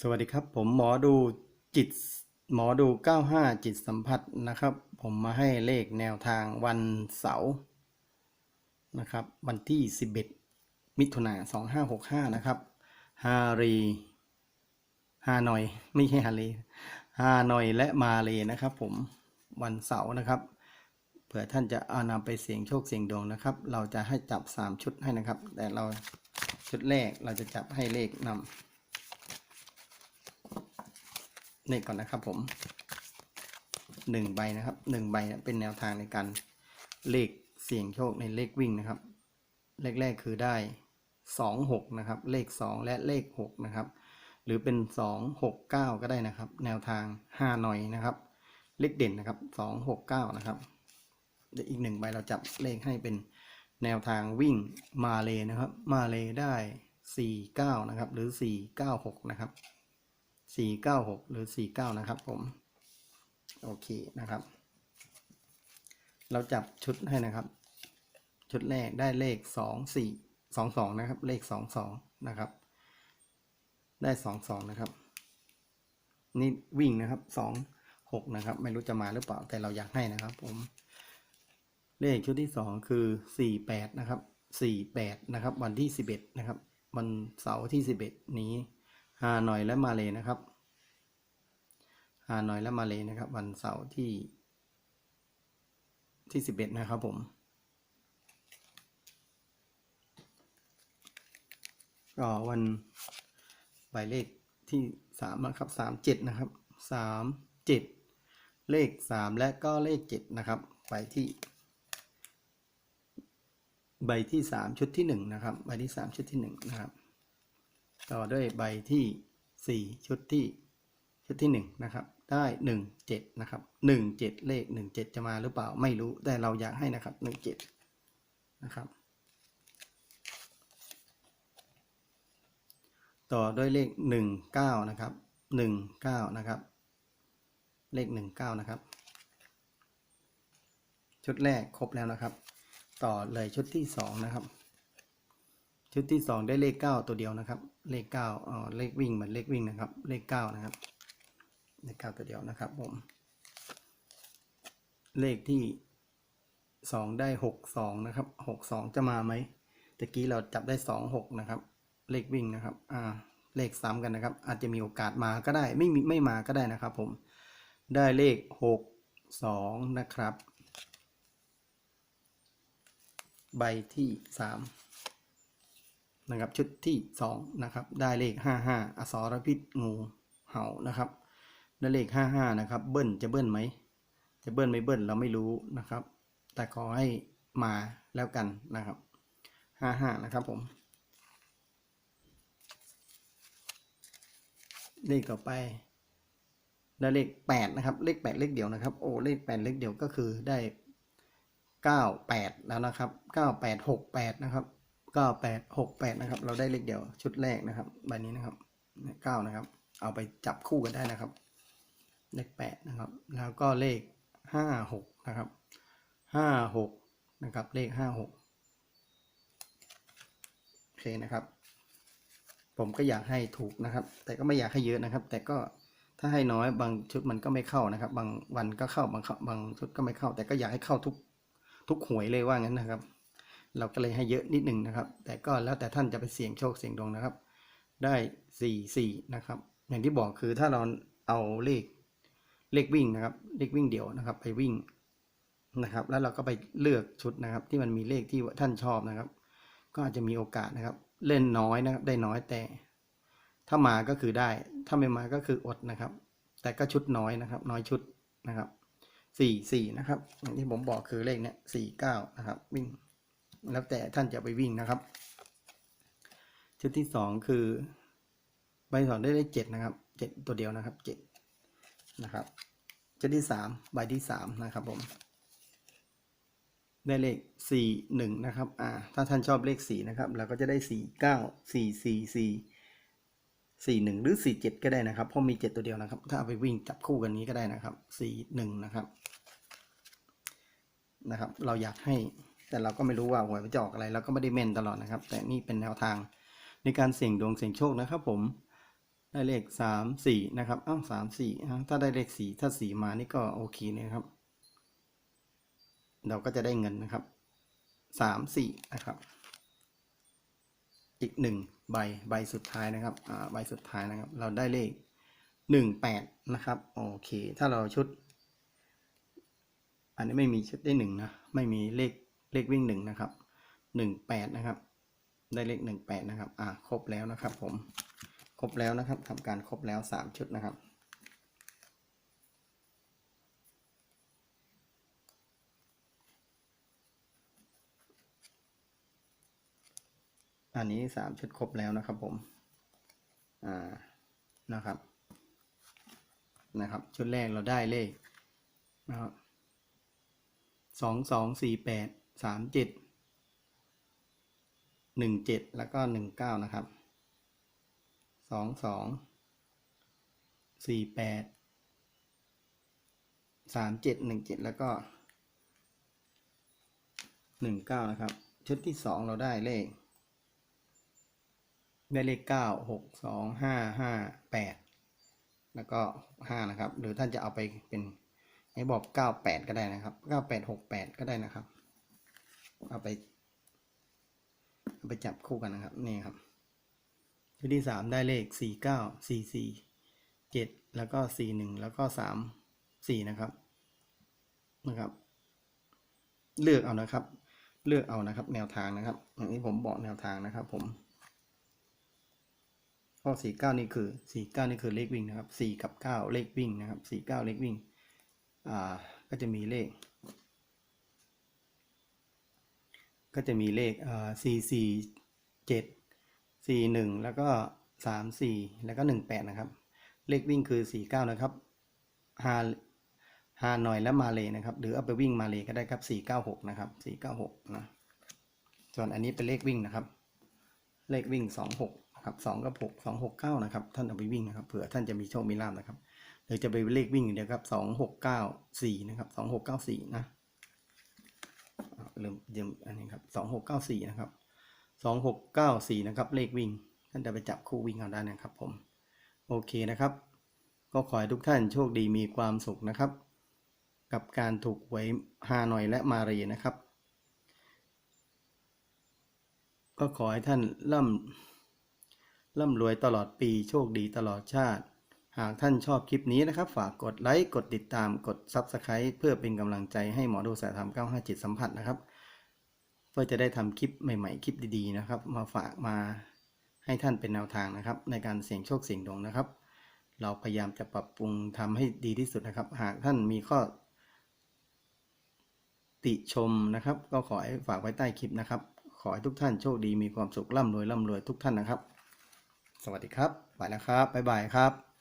สวัสดีครับ ผมหมอดูจิตหมอดู 95 จิตสัมผัสนะครับ ผมมาให้เลขแนวทางวันเสาร์นะครับ วันที่ 11 มิถุนา2565 นะครับฮารีฮานอย ไม่ใช่ฮารีฮานอยและมาเลนะครับ ผมวันเสาร์นะครับเผื่อท่านจะเอานำไปเสี่ยงโชคเสี่ยงดวงนะครับ เราจะให้จับ 3 ชุดให้นะครับ แต่เราชุดแรกเราจะจับให้เลขนำ เลขก่อนนะครับผมหนึ่งใบนะครับหนึ่งใบเป็นแนวทางในการเลขเสี่ยงโชคในเลขวิ่งนะครับ เลขแรกคือได้สองหกนะครับ เลขสองและเลขหกนะครับ หรือเป็นสองหกเก้าก็ได้นะครับ แนวทางห้าหน่อยนะครับ เลขเด่นนะครับสองหกเก้านะครับเดี๋ยวอีกหนึ่งใบเราจับเลขให้เป็นแนวทางวิ่งมาเลยนะครับ มาเลยได้สี่เก้านะครับ หรือสี่เก้าหกนะครับ สี่เก้าหกหรือสี่เก้านะครับผม โอเคนะครับ เราจับชุดให้นะครับ ชุดแรกได้เลขสองสี่สองสองนะครับ เลขสองสองนะครับ ได้สองสองนะครับ นี่วิ่งนะครับสองหกนะครับ ไม่รู้จะมาหรือเปล่า แต่เราอยากให้นะครับ ผม เลขชุดที่สองคือสี่แปดนะครับสี่แปดนะครับ วันที่สิบเอ็ดนะครับ วันเสาร์ที่สิบเอ็ดนี้ ฮานอยและมาเลยนะครับฮานอยและมาเลยนะครับ วันเสาร์ที่ที่สิบเอ็ดนะครับผม ก็วันหมายเลขที่สามนะครับสามเจ็ดนะครับสามเจ็ดเลขสามและก็เลขเจ็ดนะครับ ไปที่ใบที่สามชุดที่หนึ่งนะครับ ใบที่สามชุดที่หนึ่งนะครับ ต่อด้วยใบที่สี่ชุดที่ชุดที่หนึ่งนะครับ ได้หนึ่งเจ็ดนะครับหนึ่งเจ็ดเลขหนึ่งเจ็ดจะมาหรือเปล่าไม่รู้แต่เราอยากให้นะครับหนึ่งเจ็ดนะครับ ต่อด้วยเลขหนึ่งเก้านะครับหนึ่งเก้านะครับ เลขหนึ่งเก้านะครับ ชุดแรกครบแล้วนะครับ ต่อเลยชุดที่สองนะครับ ชุดที่สองได้เลขเก้าตัวเดียวนะครับ เลขเก้าอ๋อเลขวิ่งเหมือนเลขวิ่งนะครับ เลขเก้านะครับ เลขเก้าตัวเดียวนะครับผม เลขที่สองได้หกสองนะครับหกสองจะมาไหมตะกี้เราจับได้สองหกนะครับ เลขวิ่งนะครับ อ่า เลขซ้ำกันนะครับ อาจจะมีโอกาสมาก็ได้ ไม่มีไม่มาก็ได้นะครับผม ได้เลขหกสองนะครับ ใบที่สาม นะครับชุดที่สองนะครับ ได้เลขห้าห้าอสรพิษงูเห่านะครับได้เลขห้าห้านะครับ เบิ้ลจะเบิ้ลไหม จะเบิ้ลไม่เบิ้ลเราไม่รู้นะครับ แต่ขอให้มาแล้วกันนะครับห้าห้านะครับผม เลขต่อไปได้เลขแปดนะครับ เลขแปดเลขเดียวนะครับ โอ้เลขแปดเลขเดียวก็คือได้เก้าแปดแล้วนะครับเก้าแปดหกแปดนะครับ เก้าแปดหกแปดนะครับ เราได้เลขเดียวชุดแรกนะครับใบนี้นะครับเก้านะครับ เอาไปจับคู่กันได้นะครับ เลขแปดนะครับ แล้วก็เลขห้าหกนะครับห้าหกนะครับ เลขห้าหกโอเคนะครับ ผมก็อยากให้ถูกนะครับ แต่ก็ไม่อยากให้เยอะนะครับ แต่ก็ถ้าให้น้อยบางชุดมันก็ไม่เข้านะครับ บางวันก็เข้าบางบางชุดก็ไม่เข้า แต่ก็อยากให้เข้าทุกทุกหวยเลยว่างั้นนะครับ เราก็เลยให้เยอะนิดหนึ่งนะครับ แต่ก็แล้วแต่ท่านจะไปเสี่ยงโชคเสี่ยงดวงนะครับ ได้สี่สี่นะครับ อย่างที่บอกคือถ้าเราเอาเลขเลขวิ่งนะครับ เลขวิ่งเดี่ยวนะครับ ไปวิ่งนะครับ แล้วเราก็ไปเลือกชุดนะครับ ที่มันมีเลขที่ท่านชอบนะครับ ก็อาจจะมีโอกาสนะครับ เล่นน้อยนะครับ ได้น้อยแต่ ถ้ามาก็คือได้ ถ้าไม่มาก็คืออดนะครับ แต่ก็ชุดน้อยนะครับ น้อยชุดนะครับสี่สี่นะครับอย่างที่ผมบอกคือเลขเนี้ยสี่เก้านะครับ วิ่ง แล้วแต่ท่านจะไปวิ่งนะครับ ชุดที่สองคือใบสองได้เลขเจ็ดนะครับเจ็ดตัวเดียวนะครับเจ็ดนะครับชุดที่สามใบที่สามนะครับผมได้เลขสี่หนึ่งนะครับ อ่า ถ้าท่านชอบเลขสี่นะครับ เราก็จะได้สี่เก้าสี่สี่สี่สี่หนึ่งหรือสี่เจ็ดก็ได้นะครับ เพราะมีเจ็ดตัวเดียวนะครับ ถ้าเอาไปวิ่งจับคู่กันนี้ก็ได้นะครับสี่หนึ่งนะครับ นะครับ เราอยากให้ แต่เราก็ไม่รู้ว่าหวยมันจะออกอะไรเราก็ไม่ได้เมนตลอดนะครับ แต่นี่เป็นแนวทางในการเสี่ยงดวงเสี่ยงโชคนะครับ ผมได้เลขสามสี่นะครับอ้าวสามสี่ถ้าได้เลขสี่ถ้าสี่มานี่ก็โอเคนะครับ เราก็จะได้เงินนะครับสามสี่นะครับ อีกหนึ่งใบใบสุดท้ายนะครับอ่าใบสุดท้ายนะครับ เราได้เลขหนึ่งแปดนะครับโอเค ถ้าเราชุด อันนี้ไม่มีชุดได้หนึ่งนะไม่มีเลข เลขวิ่งหนึ่งนะครับหนึ่งแปดนะครับ ได้เลขหนึ่งแปดนะครับ อ่าครบแล้วนะครับ ผม ครบแล้วนะครับทำการครบแล้วสามชุดนะครับอันนี้สามชุดครบแล้วนะครับผม อ่า นะครับ นะครับ ชุดแรกเราได้เลขนะครับสองสองสี่แปด สามเจ็ดหนึ่งเจ็ดแล้วก็หนึ่งเก้านะครับสองสองสี่แปดสามเจ็ดหนึ่งเจ็ดแล้วก็หนึ่งเก้านะครับ ชุดที่สองเราได้เลข ได้เลขเก้าหกสองห้าห้าแปดแล้วก็ห้านะครับ หรือท่านจะเอาไปเป็นให้บอกเก้าแปดก็ได้นะครับเก้าแปดหกแปดก็ได้นะครับ เอาไปเอาไปจับคู่กันนะครับ นี่ครับชุดที่สามได้เลขสี่เก้าสี่สี่เจ็ดแล้วก็สี่หนึ่งแล้วก็สามสี่นะครับนะครับ เลือกเอานะครับ เลือกเอานะครับ แนวทางนะครับอย่างนี้ผมบอกแนวทางนะครับ ผมข้อสี่เก้านี่คือสี่เก้านี่คือเลขวิ่งนะครับสี่กับเก้าเลขวิ่งนะครับสี่เก้าเลขวิ่งอ่าก็จะมีเลข ก็จะมีเลขอ่าสี่สี่เจ็ดสี่หนึ่งแล้วก็สามสี่แล้วก็หนึ่งแปดนะครับ เลขวิ่งคือสี่เก้านะครับฮาฮานอยและมาเลยนะครับ หรือเอาไปวิ่งมาเลยก็ได้ครับสี่เก้าหกนะครับสี่เก้าหกนะส่วนอันนี้เป็นเลขวิ่งนะครับ เลขวิ่งสองหกครับสองกับหกสองหกเก้านะครับ ท่านเอาไปวิ่งนะครับเผื่อท่านจะมีโชคมีลาภนะครับหรือจะไปเลขวิ่งอย่างเดียวครับสองหกเก้าสี่นะครับสองหกเก้าสี่นะ ลืมยืมอันนี้ครับสองหกเก้าสี่นะครับสองหกเก้าสี่นะครับ เลขวิ่ง ท่านจะไปจับคู่วิ่งเอาได้นะครับผม โอเคนะครับ ก็ขอให้ทุกท่านโชคดีมีความสุขนะครับ กับการถูกหวยฮานอยและมาเรีนะครับ ก็ขอให้ท่านร่ำร่ำรวยตลอดปีโชคดีตลอดชาติ หากท่านชอบคลิปนี้นะครับ ฝากกดไลค์ กดติดตาม กด Subscribe เพื่อเป็นกำลังใจให้หมอดูสายธรรม957 สัมผัสนะครับ เพื่อจะได้ทำคลิปใหม่ๆ คลิปดีๆนะครับ มาฝากมาให้ท่านเป็นแนวทางนะครับ ในการเสี่ยงโชคเสี่ยงดวงนะครับ เราพยายามจะปรับปรุงทำให้ดีที่สุดนะครับ หากท่านมีข้อ ติชมนะครับ ก็ขอให้ฝากไว้ใต้คลิปนะครับ ขอให้ทุกท่านโชคดีมีความสุขร่ำรวยร่ำรวยทุกท่านนะครับ สวัสดีครับไปแล้วครับบ๊ายบายครับ